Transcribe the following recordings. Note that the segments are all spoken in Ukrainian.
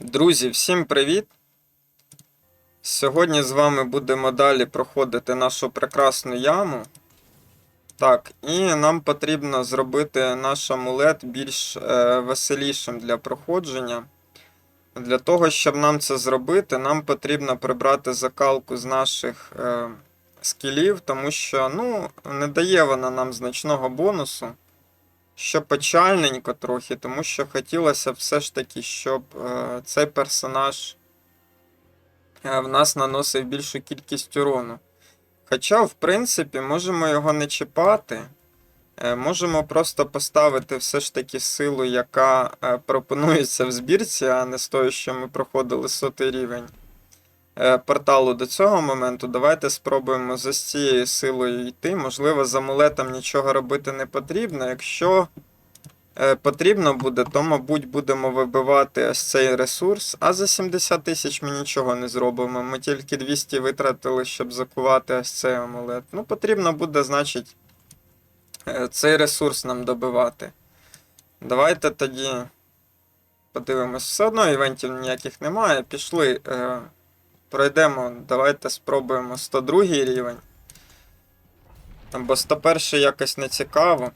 Друзі, всім привіт! Сьогодні з вами будемо далі проходити нашу прекрасну яму. Так, і нам потрібно зробити наш амулет більш е, веселішим для проходження. Для того, щоб нам це зробити, нам потрібно прибрати закалку з наших е, скілів, тому що ну, не дає вона нам значного бонусу. Що печальненько трохи, тому що хотілося все ж таки, щоб е, цей персонаж е, в нас наносив більшу кількість урону. Хоча, в принципі, можемо його не чіпати. Е, можемо просто поставити все ж таки силу, яка пропонується в збірці, а не з тою, що ми проходили сотий рівень порталу до цього моменту. Давайте спробуємо за цією силою йти. Можливо, з амулетом нічого робити не потрібно. Якщо е, потрібно буде, то, мабуть, будемо вибивати ось цей ресурс. А за 70 тисяч ми нічого не зробимо. Ми тільки 200 витратили, щоб закувати ось цей амулет. Ну, потрібно буде, значить, е, цей ресурс нам добивати. Давайте тоді подивимось. Все одно івентів ніяких немає. Пішли. Е, Пройдемо, давайте спробуємо 102 рівень. Бо 101 якось не цікаво.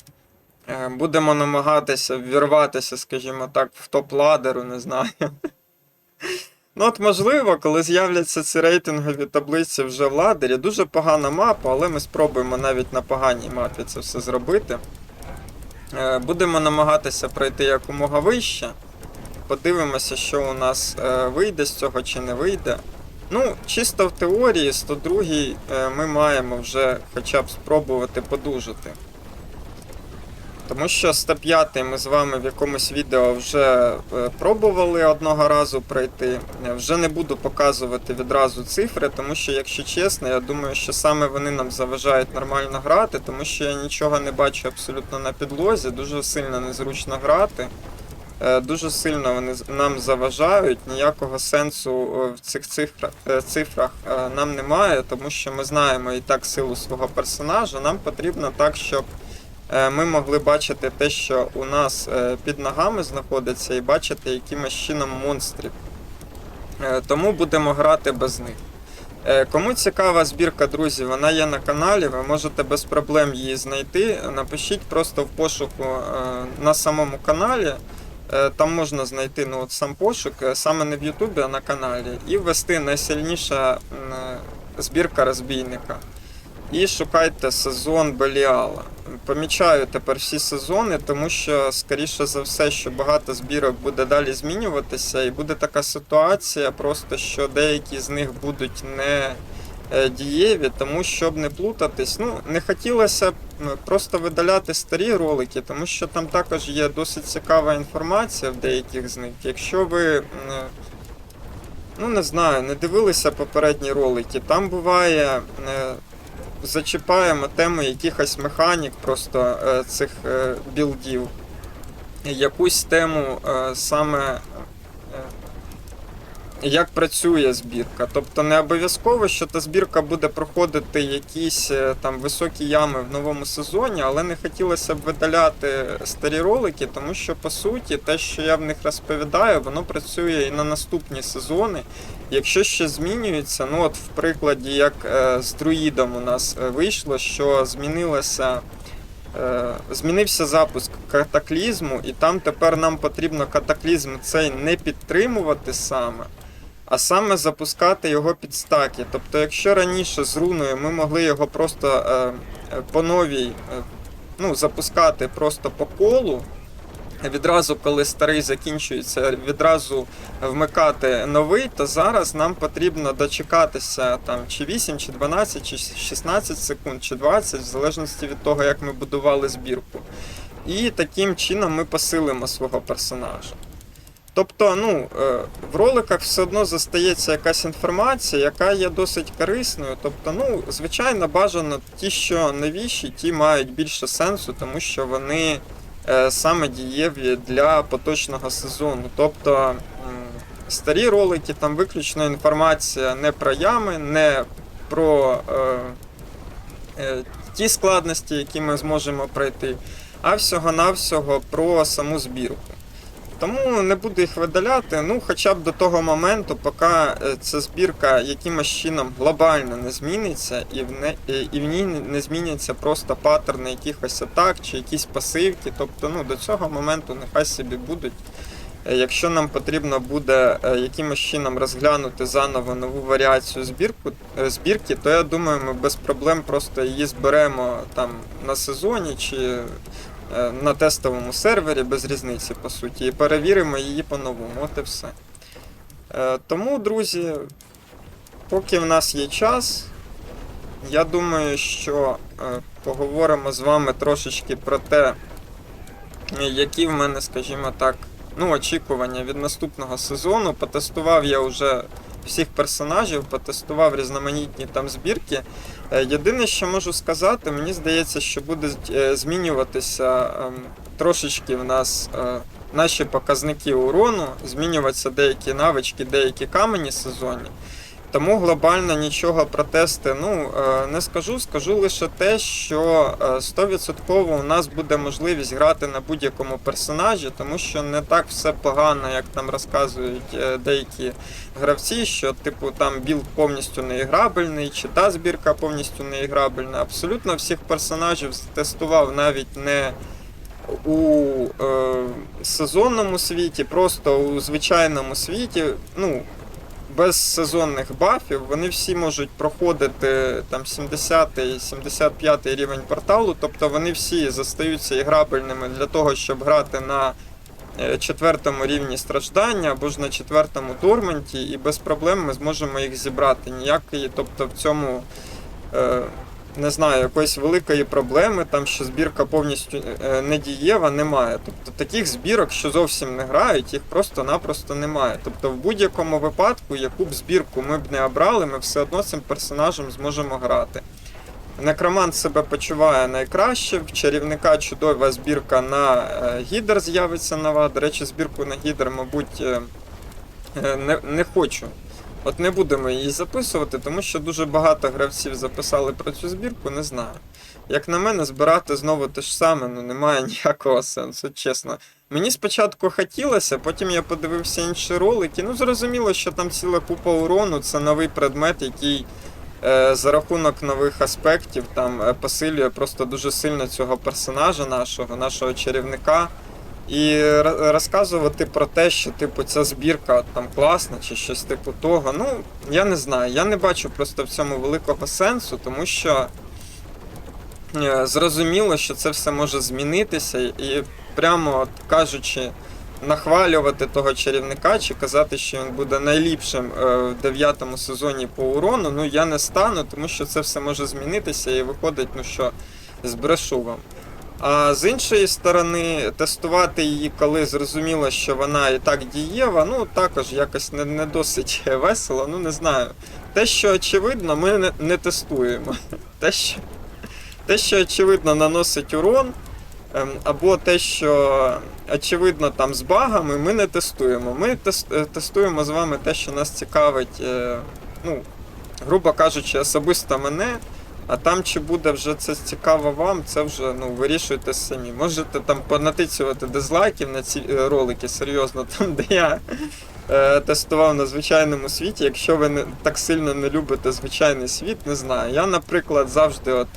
Е, Будемо намагатися ввірватися, скажімо так, в топ-ладеру, не знаю. Ну, от можливо, коли з'являться ці рейтингові таблиці вже в ладері, дуже погана мапа, але ми спробуємо навіть на поганій мапі це все зробити. Е, Будемо намагатися пройти якомога вище. Подивимося, що у нас е, вийде з цього чи не вийде. Ну, чисто в теорії 102 е, ми маємо вже хоча б спробувати подужати. Тому що 105 ми з вами в якомусь відео вже е, пробували одного разу пройти. Вже не буду показувати відразу цифри, тому що, якщо чесно, я думаю, що саме вони нам заважають нормально грати, тому що я нічого не бачу абсолютно на підлозі, дуже сильно незручно грати. Е, Дуже сильно вони нам заважають, ніякого сенсу е, в цих цифрах, е, цифрах е, нам немає, тому що ми знаємо і так силу свого персонажа. Нам потрібно так, щоб ми могли бачити те, що у нас під ногами знаходиться, і бачити якимось чином монстрів. Тому будемо грати без них. Кому цікава збірка, друзі, вона є на каналі, ви можете без проблем її знайти. Напишіть просто в пошуку на самому каналі. Е, Там можна знайти ну, от сам пошук, е, саме не в Ютубі, а на каналі, і ввести найсильніша е, збірка розбійника. І шукайте сезон Беліала. Помічаю тепер всі сезони, тому що, скоріше за все, що багато збірок буде далі змінюватися, і буде така ситуація, просто що деякі з них будуть не дієві, тому щоб не плутатись. Ну, не хотілося б просто видаляти старі ролики, тому що там також є досить цікава інформація в деяких з них. Якщо ви. Ну, не знаю, не дивилися попередні ролики. Там буває, е, зачіпаємо тему якихось механік просто е, цих е, білдів. Якусь тему е, саме. Як працює збірка. Тобто не обов'язково, що та збірка буде проходити якісь е, там високі ями в новому сезоні, але не хотілося б видаляти старі ролики, тому що по суті те, що я в них розповідаю, воно працює і на наступні сезони. Якщо ще змінюється, ну от в прикладі, як е, з друїдом у нас е, вийшло, що змінилося. Змінився запуск катаклізму, і там тепер нам потрібно катаклізм цей не підтримувати саме, а саме запускати його під стаки. Тобто, якщо раніше з руною ми могли його просто е, е, по новій е, ну, запускати просто по колу, відразу, коли старий закінчується, відразу вмикати новий, то зараз нам потрібно дочекатися там чи 8, чи 12, чи 16 секунд, чи 20, в залежності від того, як ми будували збірку. І таким чином ми посилимо свого персонажа. Тобто, ну, е, в роликах все одно застається якась інформація, яка є досить корисною. Тобто, ну, звичайно, бажано ті, що новіші, ті мають більше сенсу, тому що вони е, саме дієві для поточного сезону. Тобто старі ролики, там виключно інформація не про ями, не про е, е, ті складності, які ми зможемо пройти, а всього-навсього про саму збірку. Тому не буду їх видаляти, ну хоча б до того моменту, поки е, ця збірка якимось чином глобально не зміниться, і в, не, і- і в ній не- зміняться просто паттерни якихось атак чи якісь пасивки. Тобто ну, до цього моменту нехай собі будуть. Е, Якщо нам потрібно буде е, якимось чином розглянути заново нову варіацію збірку, е, збірки, то я думаю, ми без проблем просто її зберемо там на сезоні чи е, на тестовому сервері без різниці, по суті, і перевіримо її по-новому. От і все. Е, Тому, друзі, поки в нас є час, я думаю, що е, поговоримо з вами трошечки про те, е, які в мене, скажімо так, ну, очікування від наступного сезону. Потестував я вже всіх персонажів, потестував різноманітні там збірки. Е, Єдине, що можу сказати, мені здається, що буде е, змінюватися ем, трошечки в нас е, наші показники урону, змінюватися деякі навички, деякі камені сезонні. Тому глобально нічого про тести ну, е, не скажу. Скажу лише те, що е, 100% у нас буде можливість грати на будь-якому персонажі, тому що не так все погано, як там розказують е, деякі гравці, що типу там білд повністю неіграбельний, чи та збірка повністю неіграбельна. Абсолютно всіх персонажів тестував навіть не у е, сезонному світі, просто у звичайному світі. Ну, без сезонних бафів вони всі можуть проходити там 70-75 рівень порталу, тобто вони всі застаються іграбельними для того, щоб грати на е, четвертому рівні страждання або ж на четвертому турменті, і без проблем ми зможемо їх зібрати. Ніякої, тобто в цьому. Е, не знаю, якоїсь великої проблеми, там що збірка повністю е, недієва, немає. Тобто таких збірок, що зовсім не грають, їх просто-напросто немає. Тобто, в будь-якому випадку, яку б збірку ми б не обрали, ми все одно цим персонажем зможемо грати. Некромант себе почуває найкраще, в чарівника чудова збірка на е, гідер з'явиться нова. До речі, збірку на гідер, мабуть, е, е, не, не хочу. От не будемо її записувати, тому що дуже багато гравців записали про цю збірку, не знаю. Як на мене, збирати знову те ж саме, ну немає ніякого сенсу, чесно. Мені спочатку хотілося, потім я подивився інші ролики. Ну, зрозуміло, що там ціла купа урону, це новий предмет, який е, за рахунок нових аспектів там е, посилює просто дуже сильно цього персонажа нашого, нашого чарівника. І розказувати про те, що типу ця збірка там класна чи щось типу того. Ну, я не знаю. Я не бачу просто в цьому великого сенсу, тому що е, зрозуміло, що це все може змінитися, і прямо от кажучи, нахвалювати того чарівника чи казати, що він буде найліпшим е, в дев'ятому сезоні по урону, ну я не стану, тому що це все може змінитися і виходить, ну що, збрешу вам. А з іншої сторони, тестувати її, коли зрозуміло, що вона і так дієва, ну також якось не, не досить весело, ну не знаю. Те, що очевидно, ми не, не тестуємо. Те що, те, що очевидно наносить урон, ем, або те, що очевидно там з багами, ми не тестуємо. Ми е, тестуємо з вами те, що нас цікавить, е, ну, грубо кажучи, особисто мене. А там чи буде вже це цікаво вам, це вже ну вирішуйте самі. Можете там понатицювати дизлайків на ці е, ролики, серйозно, там де я е, тестував на звичайному світі. Якщо ви не так сильно не любите звичайний світ, не знаю. Я, наприклад, завжди от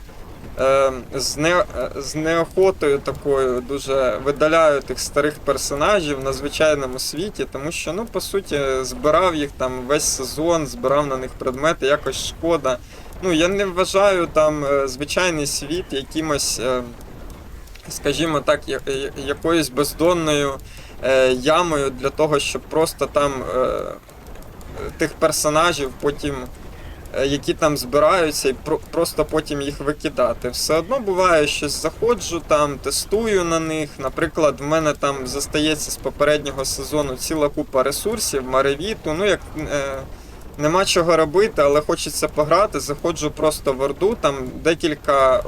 е, з, не, е, з неохотою такою дуже видаляю тих старих персонажів на звичайному світі, тому що, ну, по суті, збирав їх там весь сезон, збирав на них предмети, якось шкода. Ну, я не вважаю там е, звичайний світ якимось, е, скажімо так, якоюсь бездонною е, ямою для того, щоб просто там тих персонажів потім. Які там збираються, і просто потім їх викидати. Все одно буває, щось заходжу там, тестую на них. Наприклад, в мене там застається з попереднього сезону ціла купа ресурсів, маревіту. Ну як Нема чого робити, але хочеться пограти. Заходжу просто в орду, там декілька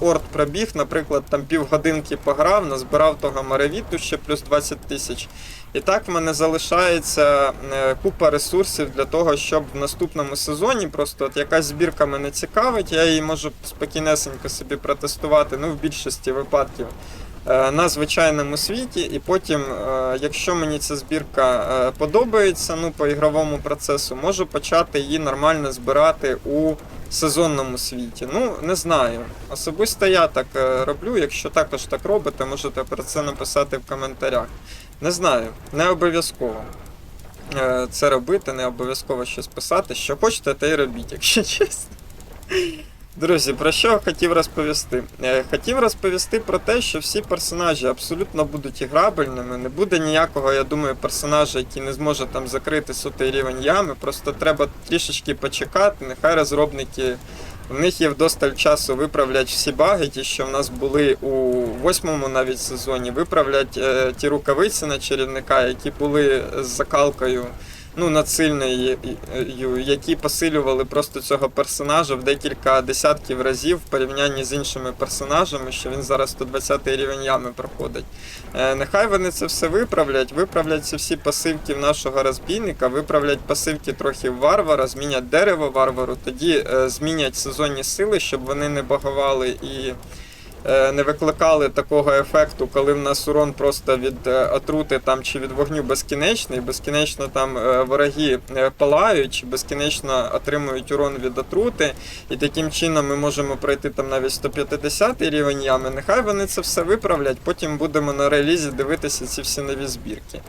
орд пробіг, наприклад, там півгодинки пограв, назбирав того маревіту ще плюс 20 тисяч. І так в мене залишається е, купа ресурсів для того, щоб в наступному сезоні просто от якась збірка мене цікавить, я її можу спокійнесенько собі протестувати, ну в більшості випадків. Е, на звичайному світі, і потім, е, якщо мені ця збірка е, подобається, ну по ігровому процесу, можу почати її нормально збирати у сезонному світі. Ну, не знаю. Особисто я так роблю. Якщо також так робите, можете про це написати в коментарях. Не знаю, не обов'язково це робити, не обов'язково щось писати. Що хочете, те й робіть, якщо чесно. Друзі, про що хотів розповісти? Е, Хотів розповісти про те, що всі персонажі абсолютно будуть іграбельними. Не буде ніякого, я думаю, персонажа, який не зможе там закрити сотий рівень ями. Просто треба трішечки почекати. Нехай розробники. В них є вдосталь часу виправлять всі баги, ті, що в нас були у восьмому навіть сезоні, виправлять е, ті рукавиці на чарівника, які були з закалкою ну, надсильною, які посилювали просто цього персонажа в декілька десятків разів в порівнянні з іншими персонажами, що він зараз 120 рівень ями проходить. Е, Нехай вони це все виправлять, виправлять всі пасивки в нашого розбійника, виправлять пасивки трохи варвара, змінять дерево варвару, тоді е, змінять сезонні сили, щоб вони не багували і е, не викликали такого ефекту, коли в нас урон просто від е, отрути там чи від вогню безкінечний, безкінечно там е, вороги е, палають, безкінечно отримують урон від отрути, і таким чином ми можемо пройти там навіть 150 рівень ями. Нехай вони це все виправлять, потім будемо на релізі дивитися ці всі нові збірки.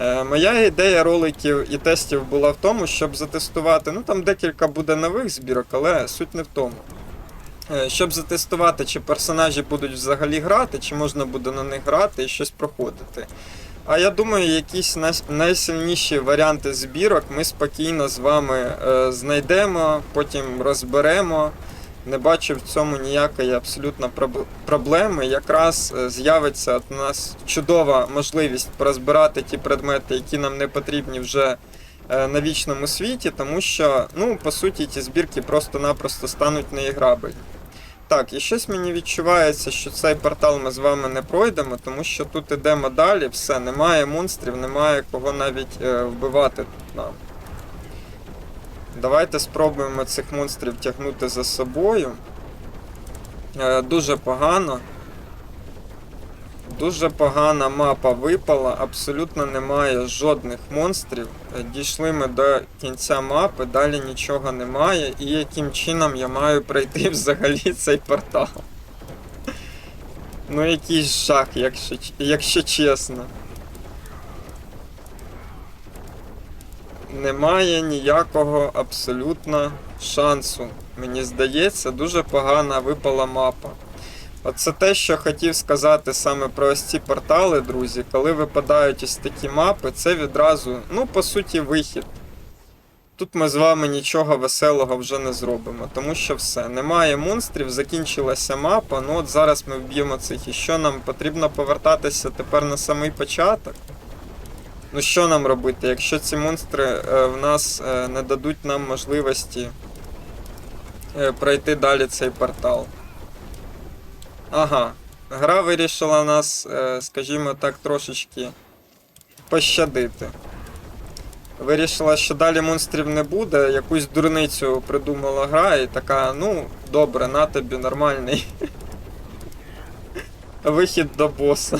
Е, Моя ідея роликів і тестів була в тому, щоб затестувати. Ну там декілька буде нових збірок, але суть не в тому. Е, Щоб затестувати, чи персонажі будуть взагалі грати, чи можна буде на них грати і щось проходити. А я думаю, якісь найсильніші варіанти збірок ми спокійно з вами е, знайдемо, потім розберемо. Не бачу в цьому ніякої абсолютно проблеми. Якраз е, з'явиться у нас чудова можливість порозбирати ті предмети, які нам не потрібні вже на вічному світі, тому що, ну, по суті, ті збірки просто-напросто стануть неіграбельні. Так, і щось мені відчувається, що цей портал ми з вами не пройдемо, тому що тут ідемо далі, все, немає монстрів, немає кого навіть е, вбивати нам. Давайте спробуємо цих монстрів тягнути за собою. Е, дуже погано. Дуже погана мапа випала, абсолютно немає жодних монстрів. Е, Дійшли ми до кінця мапи, далі нічого немає. І яким чином я маю пройти взагалі цей портал. Ну якийсь жах, якщо, якщо чесно. Немає ніякого абсолютно шансу. Мені здається, дуже погана випала мапа. Оце те, що хотів сказати саме про ось ці портали, друзі. Коли випадають ось такі мапи, це відразу, ну, по суті, вихід. Тут ми з вами нічого веселого вже не зробимо, тому що все. Немає монстрів, закінчилася мапа. Ну от зараз ми вб'ємо цих. І що нам потрібно повертатися тепер на самий початок? Ну що нам робити, якщо ці монстри е, в нас е, не дадуть нам можливості е, пройти далі цей портал? Ага. Гра вирішила нас, е, скажімо так, трошечки пощадити. Вирішила, що далі монстрів не буде, якусь дурницю придумала гра і така, ну, добре, на тобі нормальний вихід до боса.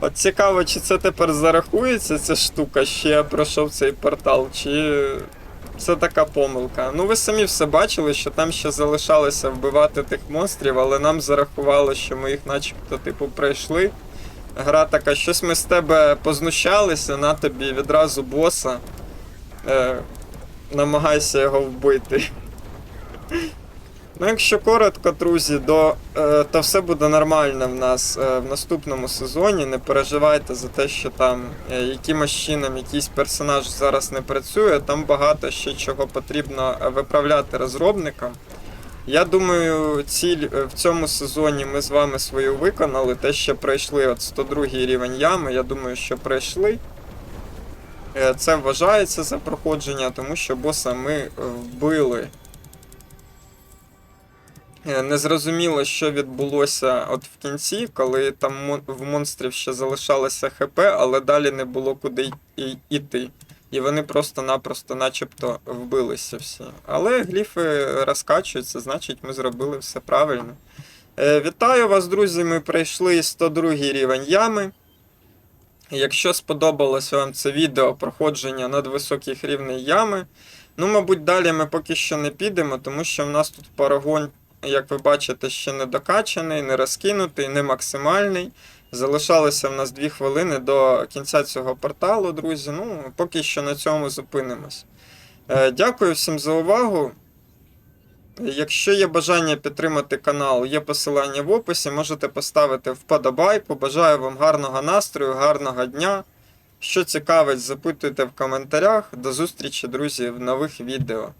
От цікаво, чи це тепер зарахується ця штука, що я пройшов цей портал, чи це така помилка. Ну ви самі все бачили, що там ще залишалося вбивати тих монстрів, але нам зарахувало, що ми їх начебто типу пройшли. Гра така, щось ми з тебе познущалися, на тобі відразу боса. Е, намагайся його вбити. Ну, якщо коротко, друзі, до, е, то все буде нормально в нас е, в наступному сезоні. Не переживайте за те, що там е, якимось чином якийсь персонаж зараз не працює. Там багато ще чого потрібно е, виправляти розробникам. Я думаю, ціль е, в цьому сезоні ми з вами свою виконали. Те, що пройшли от 102 рівень ями, я думаю, що пройшли. Е, Це вважається за проходження, тому що боса ми вбили. Е, Незрозуміло, що відбулося от в кінці, коли там в монстрів ще залишалося ХП, але далі не було куди йти. І вони просто-напросто начебто вбилися всі. Але гліфи розкачуються, значить ми зробили все правильно. Е, Вітаю вас, друзі! Ми пройшли 102 рівень ями. Якщо сподобалось вам це відео проходження надвисоких рівней ями, ну, мабуть, далі ми поки що не підемо, тому що в нас тут парагон, як ви бачите, ще не докачаний, не розкинутий, не максимальний. Залишалося в нас 2 хвилини до кінця цього порталу, друзі. Ну, поки що на цьому зупинимось. Е, Дякую всім за увагу. Якщо є бажання підтримати канал, є посилання в описі, можете поставити вподобайку. Бажаю вам гарного настрою, гарного дня. Що цікавить, запитуйте в коментарях. До зустрічі, друзі, в нових відео.